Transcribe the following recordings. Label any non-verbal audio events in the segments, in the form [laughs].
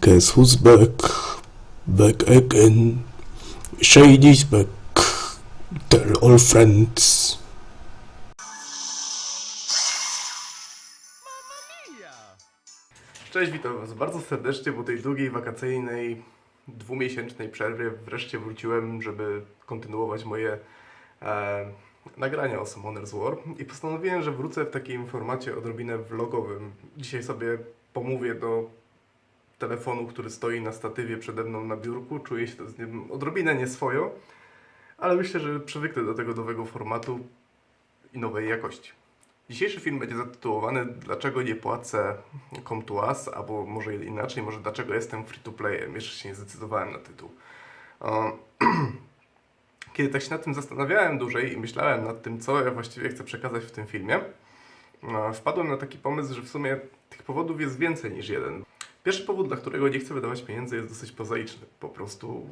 Guess who's back? Back again. Shady's back. Tell all friends. Cześć, witam Was bardzo serdecznie po tej długiej wakacyjnej, dwumiesięcznej przerwie. Wreszcie wróciłem, żeby kontynuować moje e, nagrania o Summoner's War i postanowiłem, że wrócę w takim formacie odrobinę vlogowym. Dzisiaj sobie pomówię do telefonu, który stoi na statywie przede mną na biurku. Czuję się to z nim odrobinę nieswojo, ale myślę, że przywyknę do tego nowego formatu i nowej jakości. Dzisiejszy film będzie zatytułowany Dlaczego nie płacę Us, albo może inaczej, może dlaczego jestem free to playem. Jeszcze się nie zdecydowałem na tytuł. [clears throat] Kiedy tak się nad tym zastanawiałem dłużej i myślałem nad tym, co ja właściwie chcę przekazać w tym filmie, wpadłem na taki pomysł, że w sumie tych powodów jest więcej niż jeden. Pierwszy powód, dla którego nie chcę wydawać pieniędzy, jest dosyć prozaiczny. Po prostu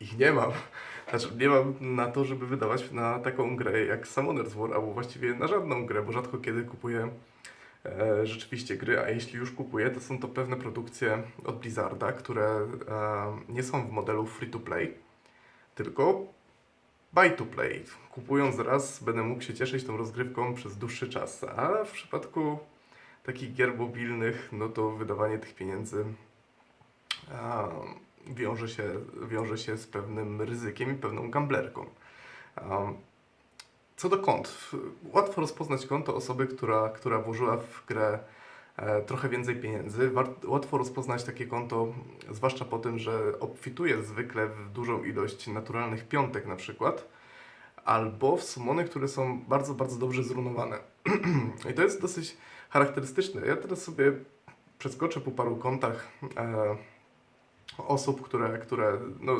ich nie mam. [laughs] Znaczy, nie mam na to, żeby wydawać na taką grę jak Summoner's War, albo właściwie na żadną grę, bo rzadko kiedy kupuję e, rzeczywiście gry, a jeśli już kupuję, to są to pewne produkcje od Blizzarda, które e, nie są w modelu free to play, tylko buy to play. Kupując raz, będę mógł się cieszyć tą rozgrywką przez dłuższy czas, a w przypadku takich gier mobilnych, no to wydawanie tych pieniędzy a, wiąże, się, wiąże się z pewnym ryzykiem i pewną gamblerką. A, co do kont, łatwo rozpoznać konto osoby, która, która włożyła w grę e, trochę więcej pieniędzy. Łatwo rozpoznać takie konto, zwłaszcza po tym, że obfituje zwykle w dużą ilość naturalnych piątek na przykład, albo w sumony, które są bardzo, bardzo dobrze zrunowane. [clears throat] I to jest dosyć charakterystyczne. Ja teraz sobie przeskoczę po paru kontach e, osób, które, które no,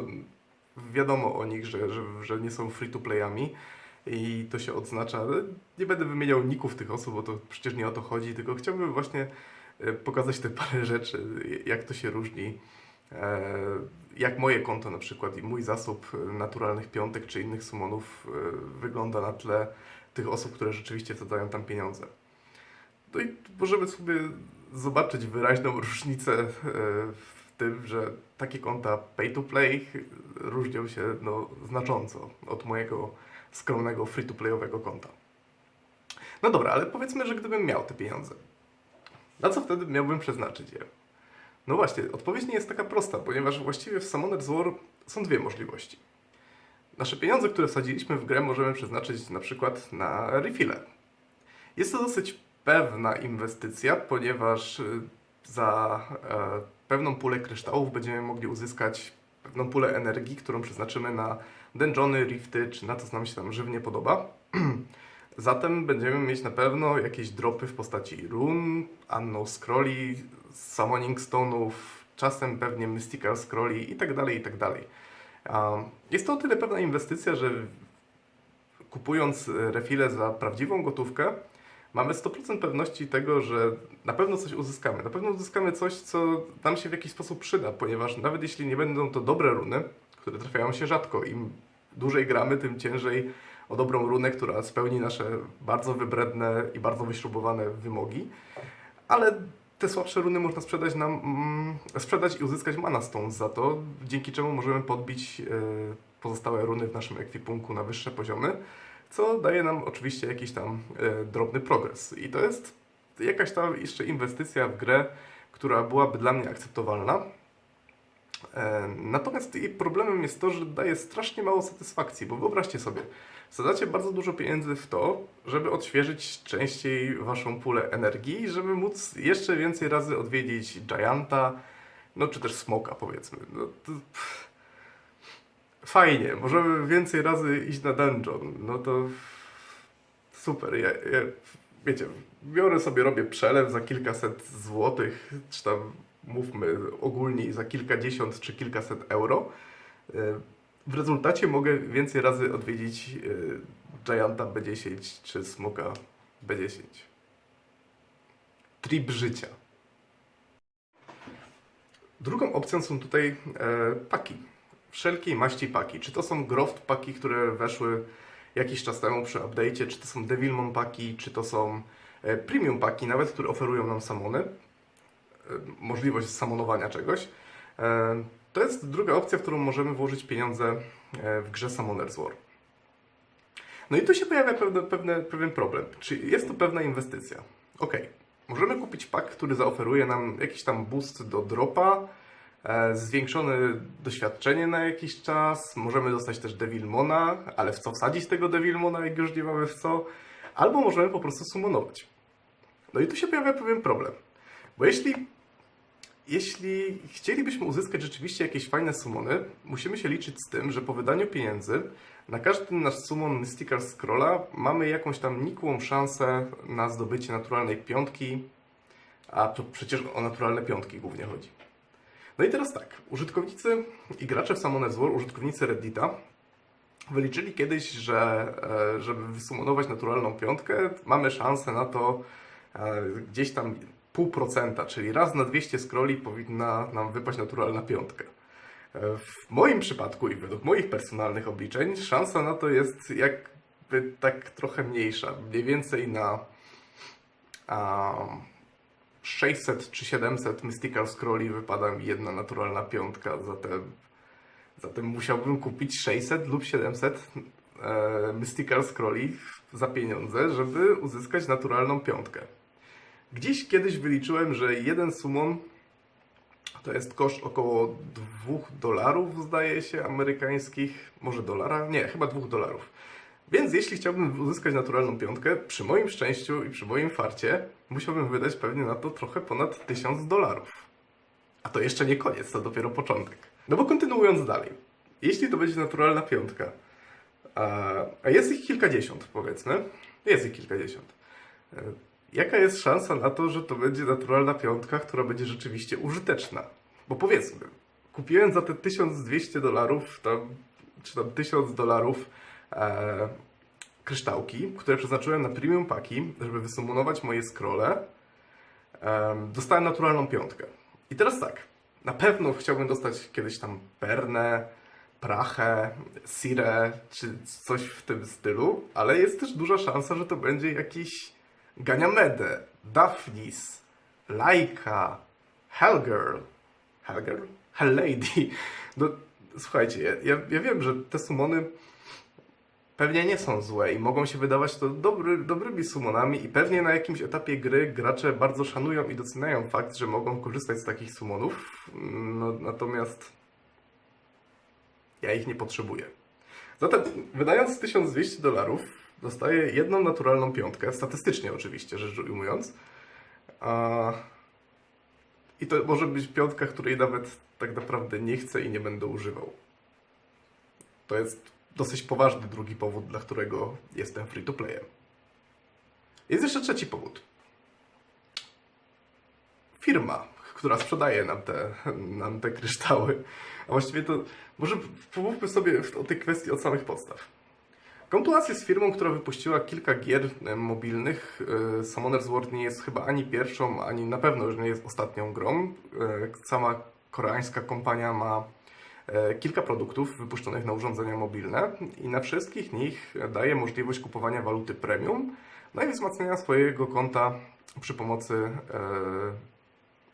wiadomo o nich, że, że, że nie są free-to-playami i to się odznacza. Nie będę wymieniał ników tych osób, bo to przecież nie o to chodzi, tylko chciałbym właśnie e, pokazać te parę rzeczy, jak to się różni. E, Jak moje konto na przykład i mój zasób naturalnych piątek czy innych sumonów e, wygląda na tle tych osób, które rzeczywiście wsadzają tam pieniądze. No i możemy sobie zobaczyć wyraźną różnicę e, w tym, że takie konta pay to play różnią się no, znacząco od mojego skromnego free to playowego konta. No dobra, ale powiedzmy, że gdybym miał te pieniądze, na co wtedy miałbym przeznaczyć je? No właśnie, odpowiedź nie jest taka prosta, ponieważ właściwie w Summoner's War są dwie możliwości. Nasze pieniądze, które wsadziliśmy w grę, możemy przeznaczyć na przykład na refile. Jest to dosyć pewna inwestycja, ponieważ y, za e, pewną pulę kryształów będziemy mogli uzyskać pewną pulę energii, którą przeznaczymy na dungeony, rifty, czy na to, co nam się tam żywnie podoba. [clears throat] Zatem będziemy mieć na pewno jakieś dropy w postaci run, anno scrolli, summoning stone'ów, czasem pewnie mystical scrolli i tak dalej, i tak Jest to o tyle pewna inwestycja, że kupując e, refile za prawdziwą gotówkę, mamy 100% pewności tego, że na pewno coś uzyskamy. Na pewno uzyskamy coś, co nam się w jakiś sposób przyda, ponieważ nawet jeśli nie będą to dobre runy, które trafiają się rzadko, im dłużej gramy, tym ciężej o dobrą runę, która spełni nasze bardzo wybredne i bardzo wyśrubowane wymogi, ale te słabsze runy można sprzedać nam, mm, sprzedać i uzyskać mana stones za to, dzięki czemu możemy podbić e, pozostałe runy w naszym ekwipunku na wyższe poziomy, co daje nam oczywiście jakiś tam e, drobny progres. I to jest jakaś tam jeszcze inwestycja w grę, która byłaby dla mnie akceptowalna. E, Natomiast jej problemem jest to, że daje strasznie mało satysfakcji, bo wyobraźcie sobie, wsadzacie bardzo dużo pieniędzy w to, żeby odświeżyć częściej waszą pulę energii, żeby móc jeszcze więcej razy odwiedzić Gianta, no czy też Smoka powiedzmy. No, to, pff, fajnie, możemy więcej razy iść na dungeon, no to super. Ja, ja, wiecie, biorę sobie, robię przelew za kilkaset złotych, czy tam mówmy ogólnie za kilkadziesiąt czy kilkaset euro. E, W rezultacie mogę więcej razy odwiedzić e, Gianta B10 czy Smoka B10. Trip życia. Drugą opcją są tutaj e, paki. Wszelkiej maści paki. Czy to są Groft paki, które weszły jakiś czas temu przy update'cie, czy to są Devilmon paki, czy to są e, Premium paki nawet, które oferują nam samony. możliwość samonowania czegoś, e, to jest druga opcja, w którą możemy włożyć pieniądze e, w grze Summoner's War. No i tu się pojawia pewne, pewne, pewien problem. Czy jest to pewna inwestycja? Ok, możemy kupić pak, który zaoferuje nam jakiś tam boost do dropa, e, zwiększone doświadczenie na jakiś czas, możemy dostać też Devilmona, ale w co wsadzić tego Devilmona, jak już nie mamy w co? Albo możemy po prostu summonować. No i tu się pojawia pewien problem. Bo jeśli, jeśli chcielibyśmy uzyskać rzeczywiście jakieś fajne summony, musimy się liczyć z tym, że po wydaniu pieniędzy na każdy nasz summon Mystical Scrolla mamy jakąś tam nikłą szansę na zdobycie naturalnej piątki, a to przecież o naturalne piątki głównie chodzi. No i teraz tak, użytkownicy i gracze w Summoner's War, użytkownicy Reddita wyliczyli kiedyś, że e, żeby wysumonować naturalną piątkę, mamy szansę na to e, gdzieś tam pół procenta, czyli raz na 200 scrolli powinna nam wypaść naturalna piątka. E, W moim przypadku i według moich personalnych obliczeń szansa na to jest jakby tak trochę mniejsza, mniej więcej na a, 600 czy 700 Mystical Scrolli wypada mi jedna naturalna piątka, zatem Zatem musiałbym kupić 600 lub 700 e, Mystical Scrolli za pieniądze, żeby uzyskać naturalną piątkę. Gdzieś kiedyś wyliczyłem, że jeden summon to jest koszt około 2 dolarów, zdaje się, amerykańskich. Może dolara? Nie, chyba 2 dolarów. Więc jeśli chciałbym uzyskać naturalną piątkę, przy moim szczęściu i przy moim farcie, musiałbym wydać pewnie na to trochę ponad 1000 dolarów. A to jeszcze nie koniec, to dopiero początek. No bo kontynuując dalej. Jeśli to będzie naturalna piątka, a, jest ich kilkadziesiąt powiedzmy, jest ich kilkadziesiąt. e, Jaka jest szansa na to, że to będzie naturalna piątka, która będzie rzeczywiście użyteczna? Bo powiedzmy, kupiłem za te 1200 dolarów, czy tam 1000 dolarów e, kryształki, które przeznaczyłem na premium paki, żeby wysumonować moje scrolle. Em, dostałem naturalną piątkę. I teraz tak, na pewno chciałbym dostać kiedyś tam Pernę, Prachę, Sirę, czy coś w tym stylu, ale jest też duża szansa, że to będzie jakiś Ganiamede, Daphnis, Laika, Hellgirl. Hellgirl? Hell Lady. No, słuchajcie, ja, ja wiem, że te sumony pewnie nie są złe i mogą się wydawać to dobry, dobrymi summonami i pewnie na jakimś etapie gry gracze bardzo szanują i doceniają fakt, że mogą korzystać z takich summonów, no, natomiast ja ich nie potrzebuję. Zatem wydając 1200 dolarów dostaję jedną naturalną piątkę, statystycznie oczywiście rzecz ujmując, a... i to może być piątka, której nawet tak naprawdę nie chcę i nie będę używał. To jest dosyć poważny drugi powód, dla którego jestem free to playem. Jest jeszcze trzeci powód. Firma, która sprzedaje nam te, nam te kryształy, a właściwie to może pomówmy sobie o tej kwestii od samych podstaw. Comptuas jest firmą, która wypuściła kilka gier e, mobilnych. E, Summoner's War nie jest chyba ani pierwszą, ani na pewno już nie jest ostatnią grą. E, Sama koreańska kompania ma kilka produktów wypuszczonych na urządzenia mobilne i na wszystkich nich daje możliwość kupowania waluty premium, no i wzmacniania swojego konta przy pomocy, e,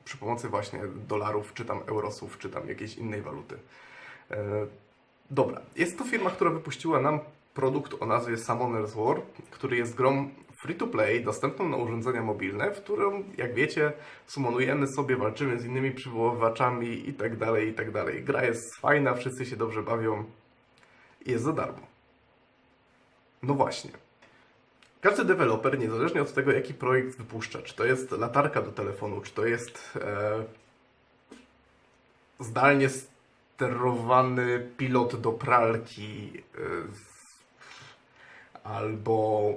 przy pomocy właśnie dolarów, czy tam eurosów, czy tam jakiejś innej waluty. E, Dobra, jest to firma, która wypuściła nam produkt o nazwie Summoner's War, który jest grą free to play, dostępną na urządzenia mobilne, w którą, jak wiecie, summonujemy sobie, walczymy z innymi przywoływaczami i tak dalej, i tak. Gra jest fajna, wszyscy się dobrze bawią i jest za darmo. No właśnie. Każdy deweloper, niezależnie od tego, jaki projekt wypuszcza, czy to jest latarka do telefonu, czy to jest e, zdalnie sterowany pilot do pralki, e, albo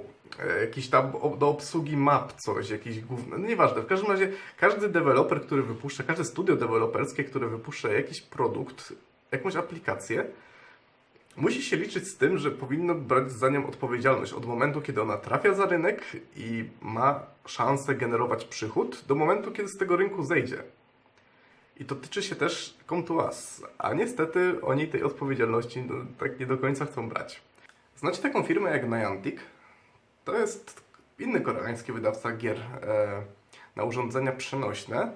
jakiś tam do obsługi map coś, jakieś główne, no nieważne. W każdym razie każdy deweloper, który wypuszcza, każde studio deweloperskie, które wypuszcza jakiś produkt, jakąś aplikację, musi się liczyć z tym, że powinno brać za nią odpowiedzialność od momentu, kiedy ona trafia za rynek i ma szansę generować przychód, do momentu, kiedy z tego rynku zejdzie. I to tyczy się też Comtuas, a niestety oni tej odpowiedzialności no, tak nie do końca chcą brać. Znacie taką firmę jak Niantic? To jest inny koreański wydawca gier e, na urządzenia przenośne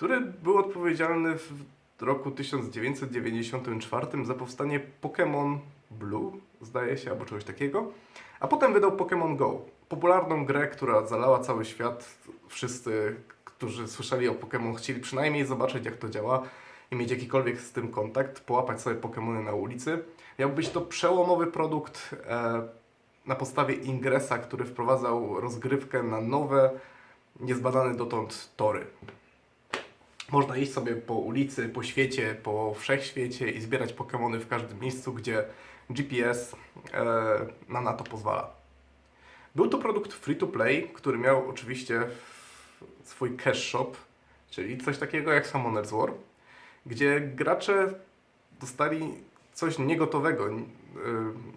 który był odpowiedzialny w roku 1994 za powstanie Pokémon Blue, zdaje się, albo czegoś takiego. A potem wydał Pokémon Go, popularną grę, która zalała cały świat. Wszyscy, którzy słyszeli o Pokémon, chcieli przynajmniej zobaczyć, jak to działa i mieć jakikolwiek z tym kontakt, połapać sobie Pokémony na ulicy. Miał być to przełomowy produkt e, na podstawie Ingresa, który wprowadzał rozgrywkę na nowe, niezbadane dotąd tory. Można iść sobie po ulicy, po świecie, po wszechświecie i zbierać Pokémony w każdym miejscu, gdzie GPS e, na, to pozwala. Był to produkt free to play, który miał oczywiście swój cash shop, czyli coś takiego jak Summoner's War, gdzie gracze dostali coś niegotowego, y,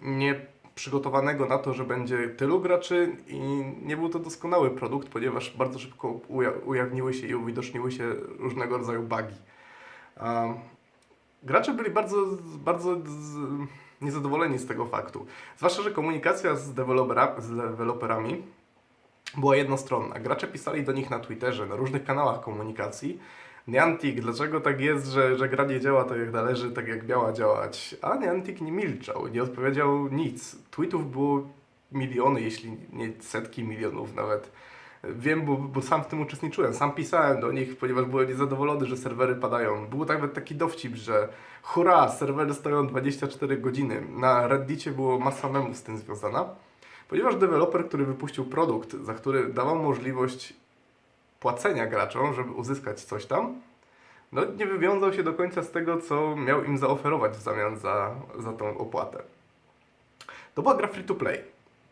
nie przygotowanego na to, że będzie tylu graczy i nie był to doskonały produkt, ponieważ bardzo szybko uja- ujawniły się i uwidoczniły się różnego rodzaju bugi. Gracze byli bardzo, bardzo niezadowoleni z tego faktu. Zwłaszcza, że komunikacja z, dewelopera, z deweloperami była jednostronna. Gracze pisali do nich na Twitterze, na różnych kanałach komunikacji. Niantic, dlaczego tak jest, że, że gra nie działa tak jak należy, tak jak miała działać? A Niantic nie milczał, nie odpowiedział nic. Tweetów było miliony, jeśli nie setki milionów nawet. Wiem, bo, bo sam w tym uczestniczyłem. Sam pisałem do nich, ponieważ byłem niezadowolony, że serwery padają. Był nawet taki dowcip, że hurra, serwery stoją 24 godziny. Na Reddicie było masa memów z tym związana. Ponieważ deweloper, który wypuścił produkt, za który dawał możliwość płacenia graczom, żeby uzyskać coś tam, no nie wywiązał się do końca z tego, co miał im zaoferować w zamian za, za tą opłatę. To była gra free to play.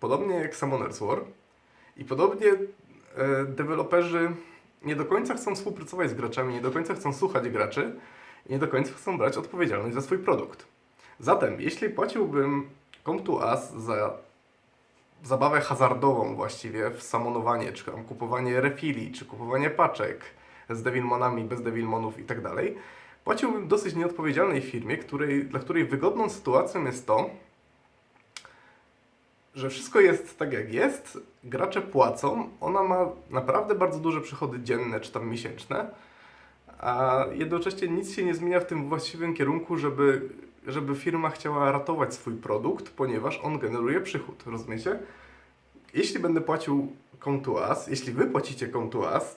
Podobnie jak Summoner's War. I podobnie e, deweloperzy nie do końca chcą współpracować z graczami, nie do końca chcą słuchać graczy i nie do końca chcą brać odpowiedzialność za swój produkt. Zatem, jeśli płaciłbym Come to Us za zabawę hazardową właściwie w samonowanie, czy tam kupowanie refili, czy kupowanie paczek z Devilmonami, bez Devilmonów i tak dalej, płaciłbym dosyć nieodpowiedzialnej firmie, której, dla której wygodną sytuacją jest to, że wszystko jest tak jak jest, gracze płacą, ona ma naprawdę bardzo duże przychody dzienne czy tam miesięczne, a jednocześnie nic się nie zmienia w tym właściwym kierunku, żeby, żeby firma chciała ratować swój produkt, ponieważ on generuje przychód, rozumiecie? Jeśli będę płacił Us, jeśli wy płacicie Come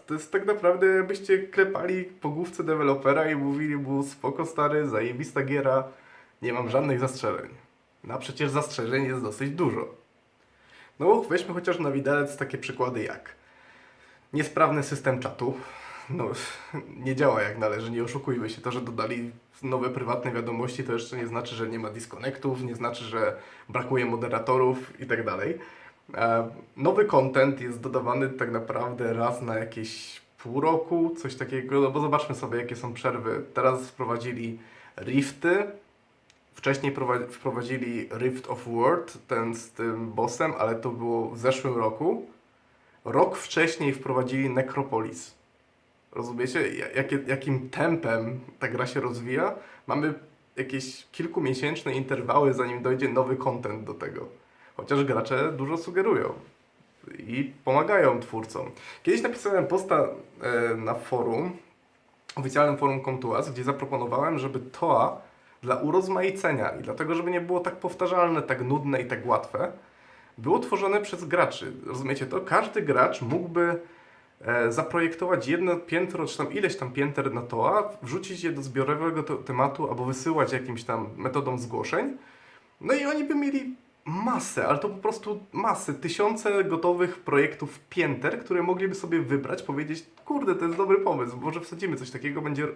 to jest tak naprawdę jakbyście klepali po główce dewelopera i mówili mu spoko stary, zajebista giera, nie mam żadnych zastrzeżeń. No a przecież zastrzeżeń jest dosyć dużo. No weźmy chociaż na widelec takie przykłady jak niesprawny system czatu, no, nie działa jak należy, nie oszukujmy się. To, że dodali nowe prywatne wiadomości, to jeszcze nie znaczy, że nie ma disconnectów, nie znaczy, że brakuje moderatorów i tak dalej. E, Nowy content jest dodawany tak naprawdę raz na jakieś pół roku, coś takiego, no bo zobaczmy sobie, jakie są przerwy. Teraz wprowadzili rifty, wcześniej prowa- wprowadzili Rift of World, ten z tym bossem, ale to było w zeszłym roku. Rok wcześniej wprowadzili Necropolis. Rozumiecie, jakim tempem ta gra się rozwija? Mamy jakieś kilkumiesięczne interwały, zanim dojdzie nowy content do tego. Chociaż gracze dużo sugerują i pomagają twórcom. Kiedyś napisałem posta e, na forum, oficjalnym forum Comtuas, gdzie zaproponowałem, żeby TOA dla urozmaicenia i dlatego, żeby nie było tak powtarzalne, tak nudne i tak łatwe, było tworzone przez graczy. Rozumiecie to? Każdy gracz mógłby zaprojektować jedno piętro, czy tam ileś tam pięter na TOA, wrzucić je do zbiorowego tematu albo wysyłać jakimś tam metodą zgłoszeń. No i oni by mieli masę, ale to po prostu masy, tysiące gotowych projektów pięter, które mogliby sobie wybrać, powiedzieć, kurde, to jest dobry pomysł, może wsadzimy coś takiego, będzie...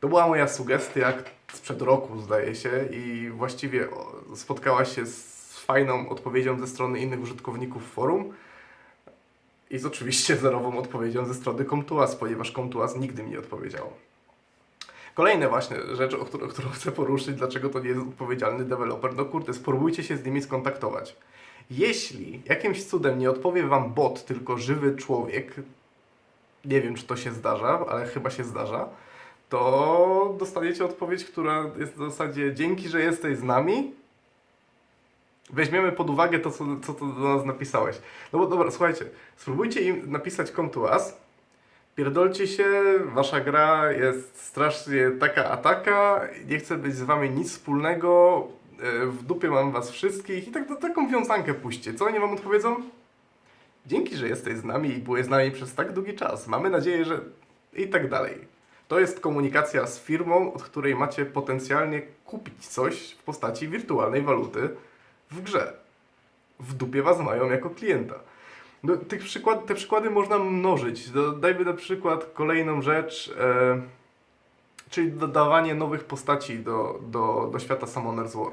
To była moja sugestia sprzed roku, zdaje się, i właściwie spotkała się z fajną odpowiedzią ze strony innych użytkowników forum i z oczywiście zerową odpowiedzią ze strony Comtuas, ponieważ Comtuas nigdy mi nie odpowiedział. Kolejna właśnie rzecz, o którą, którą chcę poruszyć, dlaczego to nie jest odpowiedzialny deweloper. No kurde, spróbujcie się z nimi skontaktować. Jeśli jakimś cudem nie odpowie wam bot, tylko żywy człowiek, nie wiem czy to się zdarza, ale chyba się zdarza, to dostaniecie odpowiedź, która jest w zasadzie dzięki, że jesteś z nami, weźmiemy pod uwagę to, co, co to do nas napisałeś. No bo dobra, słuchajcie, spróbujcie im napisać come to us, Pierdolcie się, wasza gra jest strasznie taka a taka, nie chcę być z wami nic wspólnego, e, w dupie mam was wszystkich i tak, taką wiązankę puśćcie. Co oni wam odpowiedzą? Dzięki, że jesteś z nami i byłeś z nami przez tak długi czas. Mamy nadzieję, że i tak dalej. To jest komunikacja z firmą, od której macie potencjalnie kupić coś w postaci wirtualnej waluty w grze. W dupie was mają jako klienta. No, tych przykład, te przykłady można mnożyć. Dajmy na przykład kolejną rzecz, e, czyli dodawanie nowych postaci do, do, do świata Summoner's War.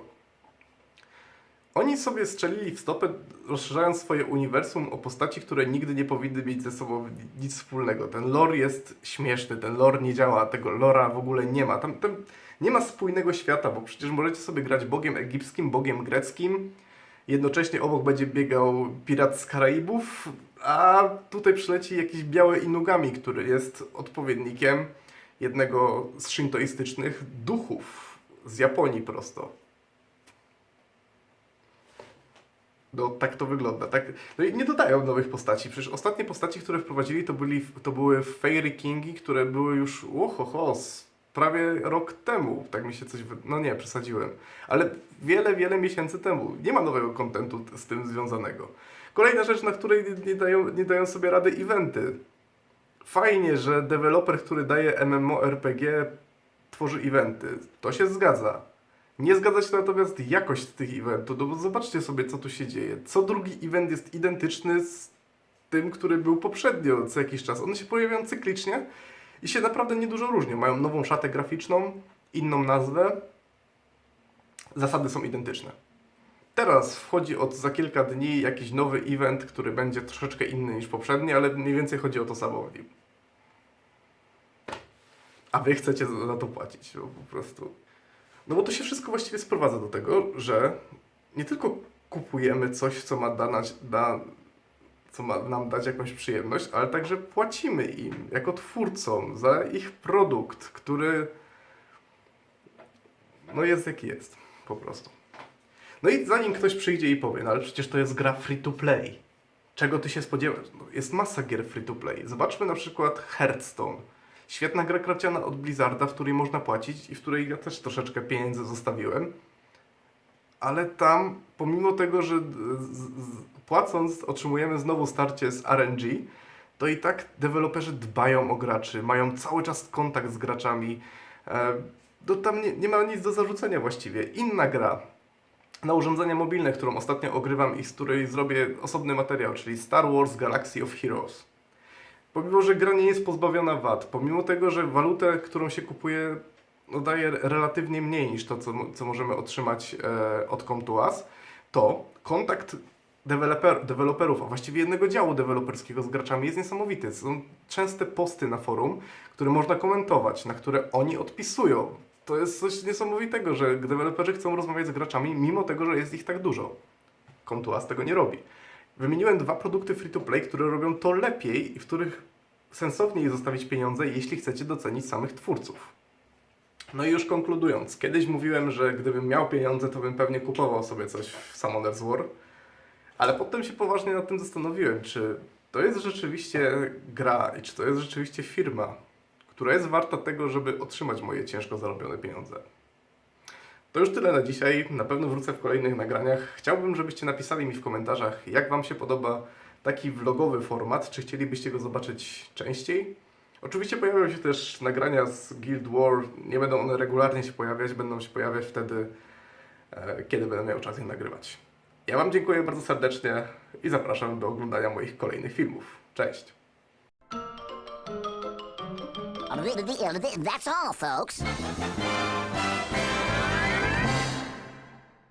Oni sobie strzelili w stopę, rozszerzając swoje uniwersum o postaci, które nigdy nie powinny mieć ze sobą nic wspólnego. Ten lore jest śmieszny, ten lore nie działa, tego lora w ogóle nie ma. Tam, tam nie ma spójnego świata, bo przecież możecie sobie grać bogiem egipskim, bogiem greckim, jednocześnie obok będzie biegał pirat z Karaibów, a tutaj przyleci jakiś biały Inugami, który jest odpowiednikiem jednego z shintoistycznych duchów z Japonii prosto. No tak to wygląda. Tak. No i nie dodają nowych postaci. Przecież ostatnie postaci, które wprowadzili, to, byli, to były Fairy Kingi, które były już uhoho, z prawie rok temu. Tak mi się coś. Wy... No nie, przesadziłem. Ale wiele, wiele miesięcy temu. Nie ma nowego kontentu z tym związanego. Kolejna rzecz, na której nie dają, nie dają sobie rady eventy. Fajnie, że deweloper, który daje MMORPG, tworzy eventy. To się zgadza. Nie zgadza się natomiast jakość tych eventów, no bo zobaczcie sobie, co tu się dzieje. Co drugi event jest identyczny z tym, który był poprzednio co jakiś czas. One się pojawiają cyklicznie i się naprawdę niedużo różnią. Mają nową szatę graficzną, inną nazwę. Zasady są identyczne. Teraz wchodzi od za kilka dni jakiś nowy event, który będzie troszeczkę inny niż poprzedni, ale mniej więcej chodzi o to samo. A wy chcecie za to płacić, no po prostu. No bo to się wszystko właściwie sprowadza do tego, że nie tylko kupujemy coś, co ma, dać, da, co ma nam dać jakąś przyjemność, ale także płacimy im jako twórcom za ich produkt, który no jest jaki jest, po prostu. No i zanim ktoś przyjdzie i powie, no ale przecież to jest gra free to play. Czego ty się spodziewasz? No, jest masa gier free to play. Zobaczmy na przykład Hearthstone. Świetna gra kraciana od Blizzarda, w której można płacić i w której ja też troszeczkę pieniędzy zostawiłem. Ale tam, pomimo tego, że z, z, płacąc otrzymujemy znowu starcie z RNG, to i tak deweloperzy dbają o graczy, mają cały czas kontakt z graczami. E, to tam nie, nie ma nic do zarzucenia właściwie. Inna gra na urządzenia mobilne, którą ostatnio ogrywam i z której zrobię osobny materiał, czyli Star Wars Galaxy of Heroes. Pomimo, że gra nie jest pozbawiona wad, pomimo tego, że walutę, którą się kupuje, no daje relatywnie mniej niż to, co, co możemy otrzymać e, od Comtuas, to kontakt deweloper, deweloperów, a właściwie jednego działu deweloperskiego z graczami jest niesamowity. Są częste posty na forum, które można komentować, na które oni odpisują. To jest coś niesamowitego, że deweloperzy chcą rozmawiać z graczami, mimo tego, że jest ich tak dużo. Comtuas tego nie robi. Wymieniłem dwa produkty free-to-play, które robią to lepiej i w których sensowniej zostawić pieniądze, jeśli chcecie docenić samych twórców. No i już konkludując, kiedyś mówiłem, że gdybym miał pieniądze, to bym pewnie kupował sobie coś w Summoner's War, ale potem się poważnie nad tym zastanowiłem, czy to jest rzeczywiście gra i czy to jest rzeczywiście firma, która jest warta tego, żeby otrzymać moje ciężko zarobione pieniądze. To już tyle na dzisiaj. Na pewno wrócę w kolejnych nagraniach. Chciałbym, żebyście napisali mi w komentarzach, jak Wam się podoba taki vlogowy format. Czy chcielibyście go zobaczyć częściej? Oczywiście pojawią się też nagrania z Guild War. Nie będą one regularnie się pojawiać, będą się pojawiać wtedy, e, kiedy będę miał czas je nagrywać. Ja Wam dziękuję bardzo serdecznie i zapraszam do oglądania moich kolejnych filmów. Cześć! That's all, folks.